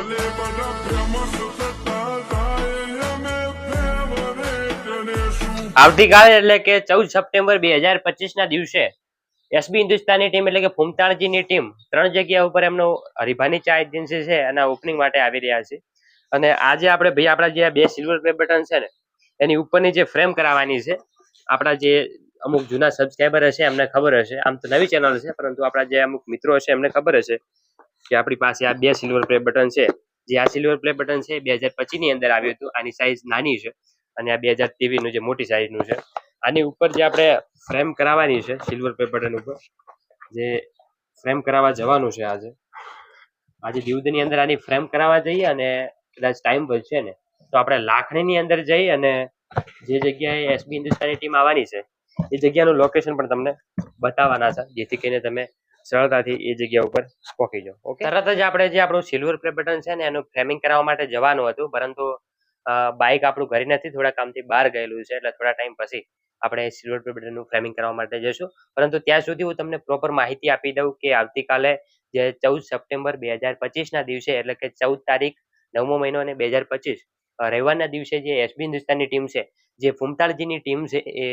ભલે બધા આવતીકાલે એટલે કે ચૌદ સપ્ટેમ્બર બે હજાર પચીસ ના દિવસે એસબી હિન્દુસ્તાની ટીમ એટલે કે ફૂમતાણજીની ટીમ ત્રણ જગ્યા ઉપર એમનો હરિભાની ચા એજન્સી છે એના ઓપનિંગ માટે આવી રહ્યા છે. અને આજે આપણે ભાઈ આપણા જે બે સિલ્વર પ્લે બટન છે ને, એની ઉપરની જે ફ્રેમ કરાવવાની છે, આપણા જે અમુક જૂના સબસ્ક્રાઈબર હશે એમને ખબર હશે. આમ તો નવી ચેનલ છે, પરંતુ આપણા જે અમુક મિત્રો હશે એમને ખબર હશે. કે આપણી પાસે આ બે સિલ્વર પ્લે બટન છે. જે આ સિલ્વર પ્લે બટન છે બે હજાર પચીસની અંદર આવ્યું હતું. આની સાઈઝ નાની છે અને આ બે હજાર ત્રેવીસનું જે મોટી size નું છે. આની ઉપર જે આપણે ફ્રેમ કરાવવાની છે સિલ્વર પ્લે બટન ઉપર, જે ફ્રેમ કરાવવા જવાનું છે આજે. આજે દિવદની અંદર આની ફ્રેમ કરાવવા જઈએ અને કદાચ ટાઈમ વધશે ને, તો આપણે લાખણીની અંદર જઈ અને જે જગ્યાએ એસબી હિન્દુસ્તાની ટીમ આવવાની છે, એ જગ્યાનું લોકેશન પણ તમને બતાવવાના છે. જેથી કરીને તમે સરળતાથી એ જગ્યા ઉપર પહોંચી જાઓ ઓકે તરત જ આપણે જે આપણું સિલ્વર પ્લે બટન છે ને, એનું ફ્રેમિંગ કરાવવા માટે જવાનું હતું, પરંતુ બાઇક આપણું ઘરે નથી, થોડા કામથી બહાર ગયેલું છે, એટલે થોડા ટાઈમ પછી આપણે સિલ્વર પ્લે બટનનું ફ્રેમિંગ કરવા માટે જઈશું. પરંતુ ત્યાં સુધી હું તમને પ્રોપર માહિતી આપી દઉં કે આવતીકાલે જે ચૌદ સપ્ટેમ્બર બે હજાર પચીસના દિવસે, એટલે કે ચૌદ તારીખ નવમો મહિનો અને બે હજાર પચીસ રવિવારના દિવસે જે એસબી હિન્દુસ્તાનની ટીમ છે, જે ફૂમતાળજીની ટીમ છે, એ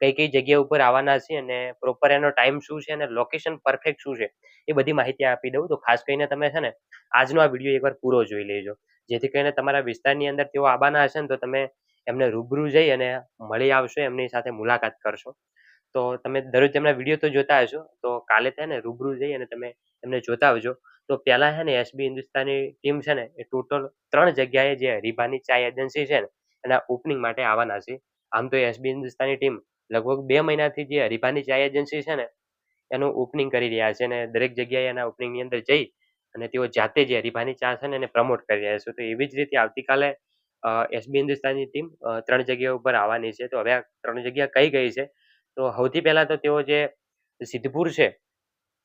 કઈ કઈ જગ્યા ઉપર આવવાના છે અને પ્રોપર એનો ટાઈમ શું છે અને લોકેશન પરફેક્ટ શું છે, એ બધી માહિતી આપી દઉં. તો ખાસ કરીને તમે છે ને આજનો આ વીડિયો એકવાર પૂરો જોઈ લેજો. જેથી કરીને તમારા વિસ્તારની અંદર તેઓ આવવાના હશે ને તો તમે એમને રૂબરૂ જઈ અને મળી આવશો, એમની સાથે મુલાકાત કરશો. તો તમે દરરોજ તેમના વીડિયો તો જોતા હશો. તો કાલે છે ને રૂબરૂ જઈ અને તમે એમને જોતા આવજો. તો પહેલા છે ને એસબી હિન્દુસ્તાની ટીમ છે ને એ ટોટલ ત્રણ જગ્યાએ જે હરિભાની ચાય એજન્સી છે ને એના ઓપનિંગ માટે આવવાના છે. આમ તો એસબી હિન્દુસ્તાની ટીમ લગભગ બે મહિનાથી જે હરિભાની ચાય એજન્સી છે ને, એનું ઓપનિંગ કરી રહ્યા છે અને દરેક જગ્યાએ એના ઓપનિંગની અંદર જઈ અને તેઓ જાતે જે હરિભાની ચા છે ને, એને પ્રમોટ કરી રહ્યા છે. તો એવી જ રીતે આવતીકાલે એસબી હિન્દુસ્તાનની ટીમ ત્રણ જગ્યા ઉપર આવવાની છે. તો હવે આ ત્રણ જગ્યા કઈ ગઈ છે? તો સૌથી પહેલા તો તેઓ જે સિદ્ધપુર છે,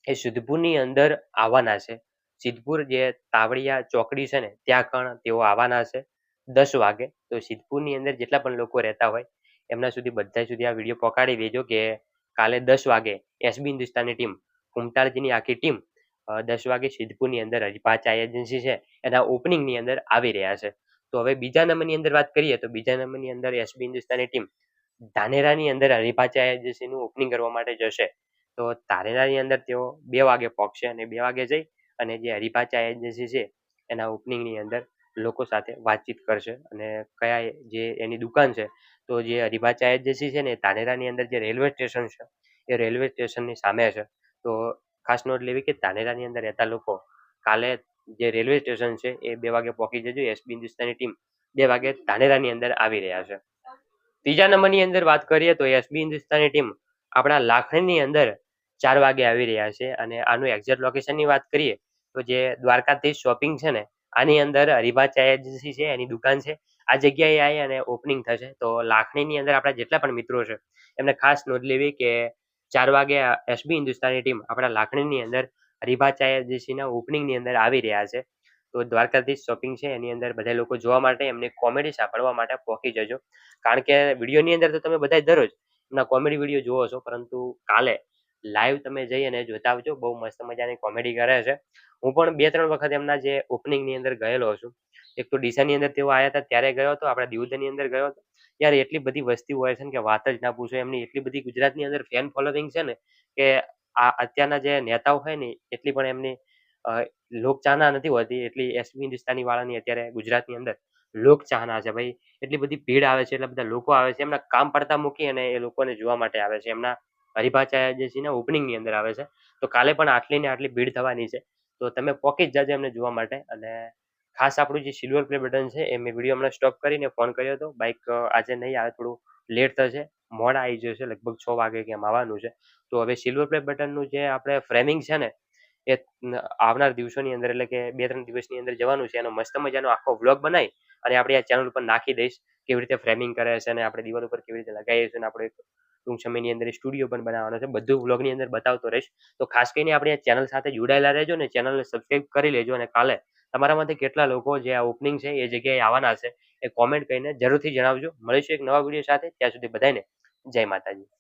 એ સિદ્ધપુરની અંદર આવવાના છે. સિદ્ધપુર જે તાવડિયા ચોકડી છે ને, ત્યાં કણ તેઓ આવવાના છે દસ વાગે. તો સિદ્ધપુરની અંદર જેટલા પણ લોકો રહેતા હોય એમના સુધી બધા સુધી આ વીડિયો પહોંચાડી દેજો કે કાલે દસ વાગે એસબી હિન્દુસ્તાનની ટીમ કુમટાળજીની આખી ટીમ દસ વાગે સિદ્ધપુરની અંદર હરિભા એજન્સી છે, એના ઓપનિંગની અંદર આવી રહ્યા છે. તો હવે બીજા નંબરની અંદર વાત કરીએ તો બીજા નંબરની અંદર એસબી હિન્દુસ્તાનની ટીમ ધાનેરાની અંદર હરિભા એજન્સીનું ઓપનિંગ કરવા માટે જશે. તો ધાનેરાની અંદર તેઓ બે વાગે પહોંચશે અને બે વાગે જઈ અને જે હરિભા ચા એજન્સી છે, એના ઓપનિંગની અંદર લોકો સાથે વાતચીત કરશે અને કયા જે એની દુકાન છે, તો જે હરિભા ચા એજન્સી છે ને ધાનેરાની અંદર જે રેલવે સ્ટેશન છે, એ રેલવે સ્ટેશનની સામે છે. તો ખાસ નોંધ લેવી કે ધાનેરાની અંદર રહેતા લોકો કાલે જે રેલવે સ્ટેશન છે, એ બે વાગે પહોંચી જજો. એસબી હિન્દુસ્તાની ટીમ બે વાગે ધાનેરાની અંદર આવી રહ્યા છે. ત્રીજા નંબરની અંદર વાત કરીએ તો એસબી હિન્દુસ્તાની ટીમ આપણા લાખણીની અંદર ચાર વાગે આવી રહ્યા છે અને આનું એક્ઝેક્ટ લોકેશનની વાત કરીએ તો જે દ્વારકાધીશ શોપિંગ છે ને આની અંદર હરિભા ચા એજન્સી છે, એની દુકાન છે. આ જગ્યાએ આવી અને ઓપનિંગ થશે. તો લાખણીની અંદર આપણા જેટલા પણ મિત્રો છે, એમને ખાસ નોંધ લેવી કે ચાર વાગે એસબી હિન્દુસ્તાની ટીમ આપણા લાખણીની અંદર હરિભા ચા એજન્સીના ઓપનિંગની અંદર આવી રહ્યા છે. તો દ્વારકાધીશ શોપિંગ છે, એની અંદર બધા લોકો જોવા માટે એમને કોમેડી સાંભળવા માટે પહોંચી જજો. કારણ કે વિડીયોની અંદર તો તમે બધા દરરોજ એમના કોમેડી વીડિયો જોવો છો, પરંતુ કાલે લાઈવ તમે જઈ અને જોતા આવજો. બહુ મસ્ત મજાની કોમેડી કરે છે. હું પણ બે ત્રણ વખત એમના જે ઓપનિંગની અંદર ગયેલો છું. એક તો ડીસાની અંદર તેઓ આવ્યા હતા, ત્યારે ગયો હતો, આપણા દિવદની અંદર ગયો હતો. યાર, એટલી બધી વસ્તી હોય છે ને કે વાત જ ના પૂછો. એમની એટલી બધી ગુજરાતની અંદર ફેન ફોલોવિંગ છે ને કે આ અત્યારના જે નેતાઓ હોય ને, એટલી પણ એમની લોકચાહના નથી હોતી. એટલી એસબી હિન્દુસ્તાની વાળાની અત્યારે ગુજરાતની અંદર લોકચાહના છે ભાઈ. એટલી બધી ભીડ આવે છે, એટલા બધા લોકો આવે છે. એમના કામ પડતા મૂકી અને એ લોકોને જોવા માટે આવે છે. એમના હરિભાચાર્યજીના ઓપનિંગની અંદર આવે છે. તો કાલે પણ આટલી ને આટલી ભીડ થવાની છે. તો તમે પોકી જ જાજો એમને જોવા માટે. અને ખાસ આપણું જે સિલ્વર પ્લે બટન છે, એ મેં વીડિયો હમણાં સ્ટોપ કરીને ફોન કર્યો હતો. બાઇક આજે નહીં આવે થોડું લેટ થશે. મોડા આવી જશે, લગભગ છ વાગે કેમ આવવાનું છે. તો હવે સિલ્વર પ્લે બટનનું જે આપણે ફ્રેમિંગ છે ને, એ આવનાર દિવસોની અંદર એટલે કે બે ત્રણ દિવસની અંદર જવાનું છે. એનો મસ્ત મજાનો આખો વ્લોગ બનાવી અને આપણે આ ચેનલ ઉપર નાખી દઈશ, કેવી રીતે ફ્રેમિંગ કરે છે અને આપણે દિવાલ ઉપર કેવી રીતે લગાવીએ છીએ આપણે ટૂંક સમયની અંદર સ્ટુડિયો પણ બનાવવાનો છે. બધું વ્લોગની અંદર બતાવતો રહીશ. તો ખાસ કરીને આપણે ચેનલ સાથે જોડાયેલા રહેજો ને ચેનલને સબસ્ક્રાઈબ કરી લેજો અને કાલે તમારામાંથી કેટલા લોકો જે આ ઓપનિંગ છે એ જગ્યાએ આવવાના છે એ કોમેન્ટ કરીને જરૂરથી જણાવજો. મળીશું એક નવા વીડિયો સાથે. ત્યાં સુધી બધાને જય માતાજી.